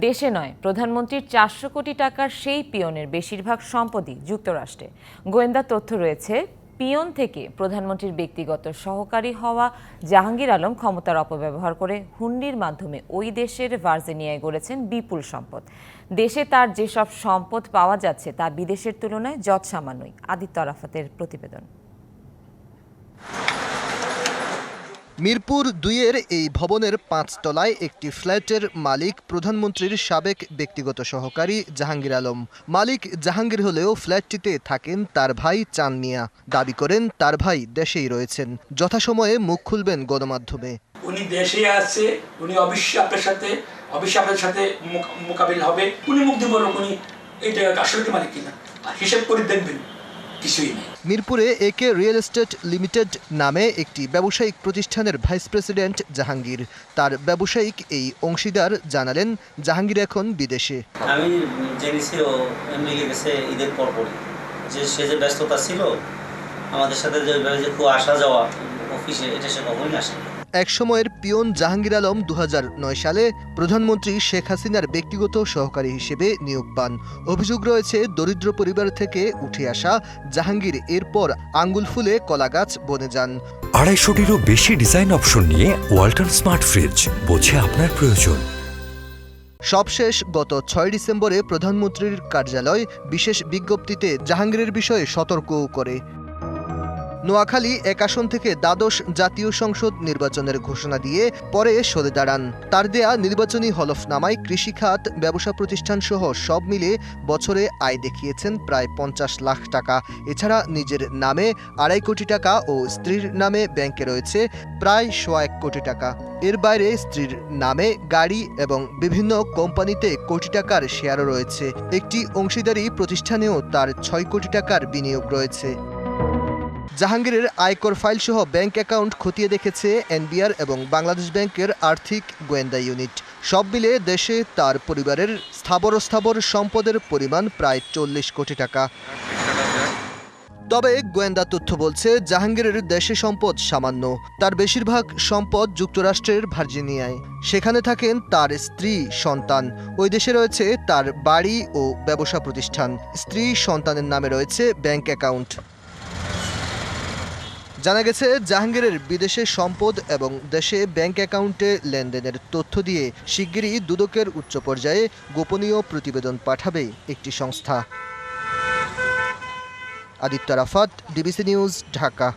দেশে নয়, প্রধানমন্ত্রীর চারশো কোটি টাকার সেই পিয়নের বেশিরভাগ সম্পদই যুক্তরাষ্ট্রে। গোয়েন্দা তথ্য রয়েছে, পিয়ন থেকে প্রধানমন্ত্রীর ব্যক্তিগত সহকারী হওয়া জাহাঙ্গীর আলম ক্ষমতার অপব্যবহার করে হুন্ডির মাধ্যমে ওই দেশের ভার্জিনিয়ায় গড়েছেন বিপুল সম্পদ। দেশে তার যেসব সম্পদ পাওয়া যাচ্ছে তা বিদেশের তুলনায় যৎসামান্যই। আদিত্য আরাফাতের প্রতিবেদন। মিরপুর দুইয়ের এই ভবনের পাঁচতলায় একটি ফ্ল্যাটের মালিক প্রধানমন্ত্রীর সাবেক ব্যক্তিগত সহকারী জাহাঙ্গীর আলম। মালিক জাহাঙ্গীর হলেও ফ্ল্যাটটিতে থাকেন তার ভাই চান মিয়া দাবি করেন, তার ভাই দেশেই রয়েছেন। যথাসময়ে মুখ খুলবেন গণমাধ্যমে। উনি দেশে আছে, উনি অবশ্যই আপনার সাথে অবশ্যই আপনার সাথে মোকা- মোকাবিল হবে। উনি মুগ্ধ বলুন উনি এটা আসলে কি মানে কিনা। হিসেব করে দেখবেন। কিছুই নেই। মিরপুরে একে রিয়েল এস্টেট লিমিটেড নামে একটি ব্যবসায়িক প্রতিষ্ঠানের ভাইস প্রেসিডেন্ট জাহাঙ্গীর। তার ব্যবসায়িক এই অংশীদার জানালেন জাহাঙ্গীর এখন বিদেশে। আমি জেনেছি ও আমেরিকা গেছে ঈদের পরপরই। যে সে যে ব্যস্ততা ছিল আমাদের সাথে যে যে খুব আসা যাওয়া অফিসে এটা সে কখনোই আসে একসময়ের পিয়ন জাহাঙ্গীর আলম দু হাজার নয় সালে প্রধানমন্ত্রী শেখ হাসিনার ব্যক্তিগত সহকারী হিসেবে নিয়োগ পান। অভিযোগ রয়েছে দরিদ্র পরিবার থেকে উঠে আসা জাহাঙ্গীর এরপর আঙ্গুল ফুলে কলাগাছ বনে যান। আড়াইশোটিরও বেশি ডিজাইন অপশন নিয়ে ওয়াল্টন স্মার্ট ফ্রিজ বোঝে আপনার প্রয়োজন। সবশেষ গত ছয় ডিসেম্বরে প্রধানমন্ত্রীর কার্যালয় বিশেষ বিজ্ঞপ্তিতে জাহাঙ্গীরের বিষয়ে সতর্কও করে। নোয়াখালী এক আসন থেকে দ্বাদশ জাতীয় সংসদ নির্বাচনের ঘোষণা দিয়ে পরে সরে দাঁড়ান। তার দেয়া নির্বাচনী হলফনামায় কৃষিখাত, ব্যবসা প্রতিষ্ঠান সহ সব মিলে বছরে আয় দেখিয়েছেন প্রায় পঞ্চাশ লাখ টাকা। এছাড়া নিজের নামে আড়াই কোটি টাকা ও স্ত্রীর নামে ব্যাংকে রয়েছে প্রায় সোয়া এক কোটি টাকা। এর বাইরে স্ত্রীর নামে গাড়ি এবং বিভিন্ন কোম্পানিতে কোটি টাকার শেয়ারও রয়েছে। একটি অংশীদারি প্রতিষ্ঠানেও তার ছয় কোটি টাকার বিনিয়োগ রয়েছে। জাহাঙ্গীরের আয়কর ফাইল সহ ব্যাংক অ্যাকাউন্ট খতিয়ে দেখেছে এনবিআর এবং বাংলাদেশ ব্যাংকের আর্থিক গোয়েন্দা ইউনিট। সব মিলে দেশে তার পরিবারের স্থাবর স্থাবর সম্পদের পরিমাণ প্রায় চল্লিশ কোটি টাকা। তবে গোয়েন্দা তথ্য বলছে, জাহাঙ্গীরের দেশে সম্পদ সামান্য। তার বেশিরভাগ সম্পদ যুক্তরাষ্ট্রের ভার্জিনিয়ায়। সেখানে থাকেন তার স্ত্রী, সন্তান। ওই দেশে রয়েছে তার বাড়ি ও ব্যবসা প্রতিষ্ঠান। স্ত্রী, সন্তানের নামে রয়েছে ব্যাংক অ্যাকাউন্ট। জানা গেছে, জাহাঙ্গীরের বিদেশে সম্পদ এবং দেশে ব্যাংক অ্যাকাউন্টে লেনদেনের তথ্য দিয়ে শিগগিরই দুদকের উচ্চ পর্যায়ে গোপনীয় প্রতিবেদন পাঠাবে একটি সংস্থা। Aditya Rafat, DBC news, Dhaka.